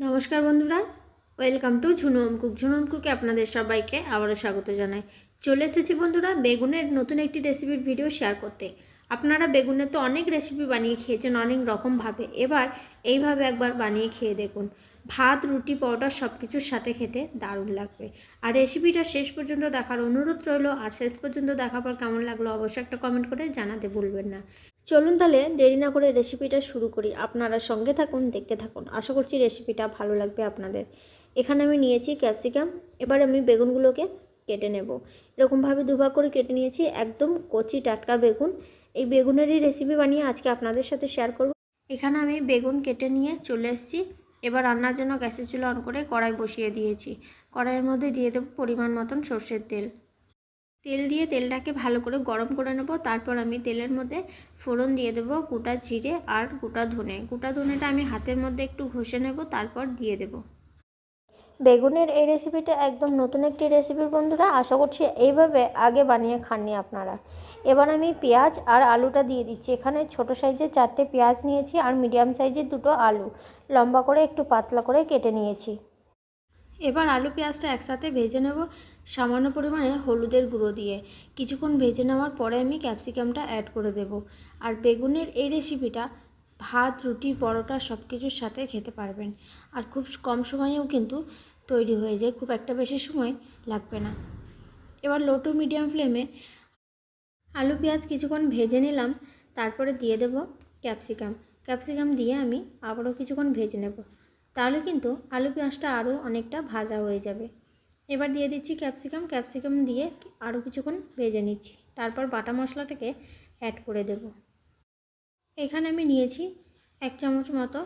নমস্কার বন্ধুরা, welcome to Jhunum cook. Jhunum কুকে আপনাদের সবাইকে আবারও স্বাগত জানাই। চলে এসেছি বন্ধুরা বেগুনের নতুন একটি রেসিপির ভিডিও শেয়ার করতে। আপনারা বেগুনের তো অনেক রেসিপি বানিয়ে খেয়েছেন অনেক রকমভাবে এবার এইভাবে একবার বানিয়ে খেয়ে দেখুন। ভাত, রুটি পাউডার সব কিছুর সাথে খেতে দারুণ লাগবে। আর রেসিপিটা শেষ পর্যন্ত দেখার অনুরোধ রইল। আর শেষ পর্যন্ত দেখার পর কেমন লাগল অবশ্যই একটা কমেন্ট করে জানাতে ভুলবেন না। চলুন তাহলে দেরি না করে রেসিপিটা শুরু করি। আপনারা সঙ্গে থাকুন, দেখতে থাকুন। আশা করছি রেসিপিটা ভালো লাগবে আপনাদের। এখানে আমি নিয়েছি ক্যাপসিকাম। এবার আমি বেগুনগুলোকে কেটে নেব। এরকমভাবে দুভাগ করে কেটে নিয়েছি। একদম কচি টাটকা বেগুন। এই বেগুনেরই রেসিপি বানিয়ে আজকে আপনাদের সাথে শেয়ার করব। এখানে আমি বেগুন কেটে নিয়ে চলে এসেছি। এবার রান্নার জন্য গ্যাসের চুলো অন করে কড়াই বসিয়ে দিয়েছি। কড়াইয়ের মধ্যে দিয়ে দেবো পরিমাণ মতন সর্ষের তেল। তেল দিয়ে তেলটাকে ভালো করে গরম করে নেব। তারপর আমি তেলের মধ্যে ফোড়ন দিয়ে দেবো গোটা জিরে আর গোটা ধনে। গোটা ধনেটা আমি হাতের মধ্যে একটু ঘষে নেব, তারপর দিয়ে দেব। বেগুনের এই রেসিপিটা একদম নতুন একটি রেসিপির বন্ধুরা, আশা করছি এইভাবে আগে বানিয়ে খাননি আপনারা। এবার আমি পেঁয়াজ আর আলুটা দিয়ে দিচ্ছি। এখানে ছোট সাইজের চারটে পেঁয়াজ নিয়েছি আর মিডিয়াম সাইজের দুটো আলু। লম্বা করে একটু পাতলা করে কেটে নিয়েছি। এবার আলু পেঁয়াজটা একসাথে ভেজে নেব সামান্য পরিমাণে হলুদের গুঁড়ো দিয়ে। কিছুক্ষণ ভেজে নেওয়ার পরে আমি ক্যাপসিকামটা অ্যাড করে দেব। আর বেগুনের এই রেসিপিটা ভাত, রুটি, পরোটা সব কিছুর সাথে খেতে পারবেন। আর খুব কম সময়েও কিন্তু তৈরি হয়ে যায়, খুব একটা বেশি সময় লাগবে না। এবার লো টু মিডিয়াম ফ্লেমে আলু পেঁয়াজ কিছুক্ষণ ভেজে নিলাম, তারপরে দিয়ে দেব ক্যাপসিকাম। ক্যাপসিকাম দিয়ে আমি আবারও কিছুক্ষণ ভেজে নেব। তাহলে কিন্তু আলু পেঁয়াজটা আরও অনেকটা ভাজা হয়ে যাবে। এবার দিয়ে দিচ্ছি ক্যাপসিকাম। ক্যাপসিকাম দিয়ে আরও কিছুক্ষণ ভেজে নিচ্ছি। তারপর বাটা মশলাটাকে অ্যাড করে দেব। এখানে আমি নিয়েছি এক চামচ মতো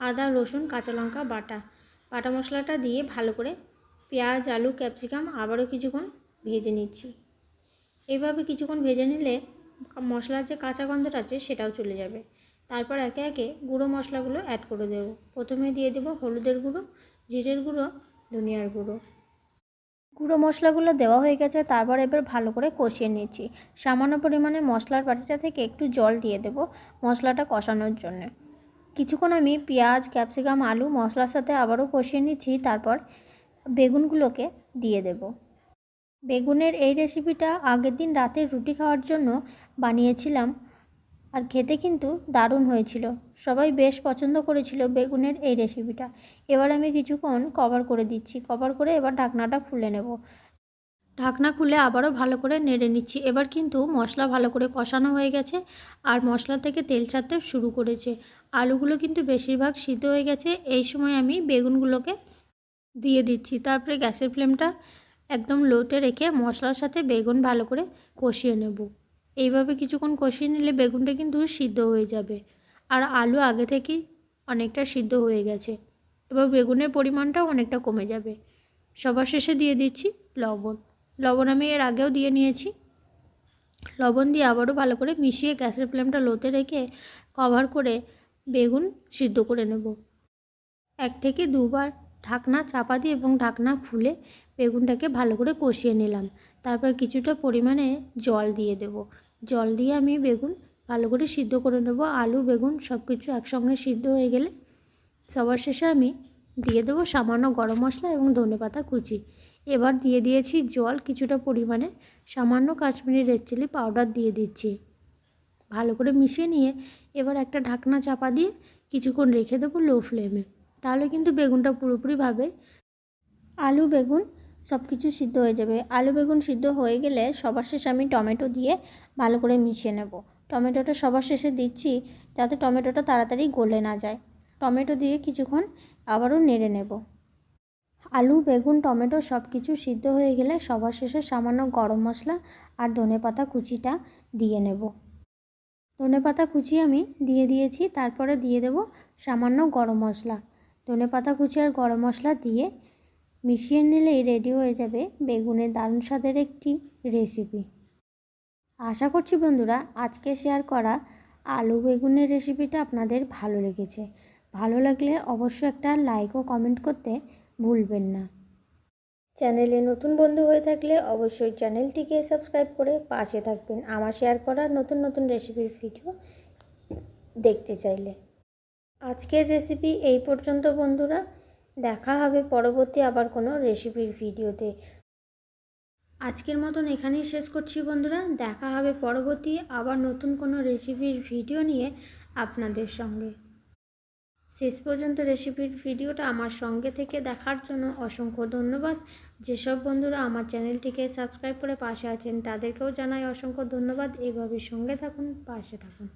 আদা, রসুন, কাঁচা লঙ্কা, বাটা। বাটা মশলাটা দিয়ে ভালো করে পেঁয়াজ, আলু, ক্যাপসিকাম আবারও কিছুক্ষণ ভেজে নিচ্ছি। এভাবে কিছুক্ষণ ভেজে নিলে মশলার যে কাঁচা গন্ধটা আছে সেটাও চলে যাবে। তারপর একে একে গুঁড়ো মশলাগুলো অ্যাড করে দেবো। প্রথমে দিয়ে দেবো হলুদের গুঁড়ো, জিরের গুঁড়ো, ধনিয়ার গুঁড়ো। গুঁড়ো মশলাগুলো দেওয়া হয়ে গেছে, তারপর এবার ভালো করে কষিয়ে নিচ্ছি। সামান্য পরিমাণে মশলার বাটিটা থেকে একটু জল দিয়ে দেবো মশলাটা কষানোর জন্য। কিছুক্ষণ আমি পেঁয়াজ, ক্যাপসিকাম, আলু মশলার সাথে আবারও কষিয়ে নিচ্ছি, তারপর বেগুনগুলোকে দিয়ে দেব। বেগুনের এই রেসিপিটা আগের দিন রাতে রুটি খাওয়ার জন্য বানিয়েছিলাম। আর খেতে কিন্তু দারুণ হয়েছিল। সবাই বেশ পছন্দ করেছিল বেগুনের এই রেসিপিটা এবার আমি কিছুক্ষণ কভার করে দিচ্ছি। কভার করে এবার ঢাকনাটা খুলে নেব। ঢাকনা খুলে আবারও ভালো করে নেড়ে নিচ্ছি। এবার কিন্তু মশলা ভালো করে কষানো হয়ে গেছে আর মশলা থেকে তেল ছাড়তে শুরু করেছে। আলুগুলো কিন্তু বেশিরভাগ সিদ্ধ হয়ে গেছে। এই সময় আমি বেগুনগুলোকে দিয়ে দিচ্ছি। তারপরে গ্যাসের ফ্লেমটা একদম লোতে রেখে মশলার সাথে বেগুন ভালো করে কষিয়ে নেব। এইভাবে কিছুক্ষণ কষিয়ে নিলে বেগুনটা কিন্তু সিদ্ধ হয়ে যাবে। আর আলু আগে থেকেই অনেকটা সিদ্ধ হয়ে গেছে। এবার বেগুনের পরিমাণটাও অনেকটা কমে যাবে। সবার শেষে দিয়ে দিচ্ছি লবণ। লবণ আমি এর আগেও দিয়ে নিয়েছি। লবণ দিয়ে আবারও ভালো করে মিশিয়ে গ্যাসের ফ্লেমটা লোতে রেখে কভার করে বেগুন সিদ্ধ করে নেব। এক থেকে দুবার ঢাকনা চাপা দিয়ে এবং ঢাকনা খুলে বেগুনটাকে ভালো করে কষিয়ে নিলাম। তারপর কিছুটা পরিমাণে জল দিয়ে দেব। জল দিয়ে আমি বেগুন ভালো করে সিদ্ধ করে নেব। আলু, বেগুন সব কিছু একসঙ্গে সিদ্ধ হয়ে গেলে সবার শেষে আমি দিয়ে দেবো সামান্য গরম মশলা এবং ধনে পাতা কুচি। এবার দিয়ে দিয়েছি জল কিছুটা পরিমাণে। সামান্য কাশ্মীরি রেড চিলি পাউডার দিয়ে দিচ্ছি। ভালো করে মিশিয়ে নিয়ে এবার একটা ঢাকনা চাপা দিয়ে কিছুক্ষণ রেখে দেবো লো ফ্লেমে। তাহলে কিন্তু বেগুনটা পুরোপুরিভাবে আলু, বেগুন সব কিছু সিদ্ধ হয়ে যাবে। আলু বেগুন সিদ্ধ হয়ে গেলে সবার শেষে আমি টমেটো দিয়ে ভালো করে মিশিয়ে নেব। টমেটোটা সবার শেষে দিচ্ছি যাতে টমেটোটা তাড়াতাড়ি গলে না যায়। টমেটো দিয়ে কিছুক্ষণ আবারও নেড়ে নেব। আলু, বেগুন, টমেটো সব কিছু সিদ্ধ হয়ে গেলে সবার শেষে সামান্য গরম মশলা আর ধনে পাতা কুচিটা দিয়ে নেব। ধনে পাতা কুচি আমি দিয়ে দিয়েছি, তারপরে দিয়ে দেব সামান্য গরম মশলা। ধনে পাতা কুচি আর গরম মশলা দিয়ে মিশিয়ে নিলেই রেডি হয়ে যাবে বেগুনের দারুণ স্বাদের একটি রেসিপি আশা করছি বন্ধুরা আজকে শেয়ার করা আলু বেগুনের রেসিপিটা আপনাদের ভালো লেগেছে। ভালো লাগলে অবশ্যই একটা লাইক ও কমেন্ট করতে ভুলবেন না। চ্যানেলে নতুন বন্ধু হয়ে থাকলে অবশ্যই চ্যানেলটিকে সাবস্ক্রাইব করে পাশে থাকবেন আমার শেয়ার করা নতুন নতুন রেসিপির ভিডিও দেখতে চাইলে। আজকের রেসিপি এই পর্যন্ত বন্ধুরা। দেখা হবে পরবর্তী আবার কোনো রেসিপির ভিডিওতে। আজকের মতন এখানেই শেষ করছি বন্ধুরা। দেখা হবে পরবর্তী আবার নতুন কোনো রেসিপির ভিডিও নিয়ে আপনাদের সঙ্গে। শেষ পর্যন্ত রেসিপির ভিডিওটা আমার সঙ্গে থেকে দেখার জন্য অসংখ্য ধন্যবাদ। যেসব বন্ধুরা আমার চ্যানেলটিকে সাবস্ক্রাইব করে পাশে আছেন, তাদেরকেও জানাই অসংখ্য ধন্যবাদ। এইভাবে সঙ্গে থাকুন, পাশে থাকুন।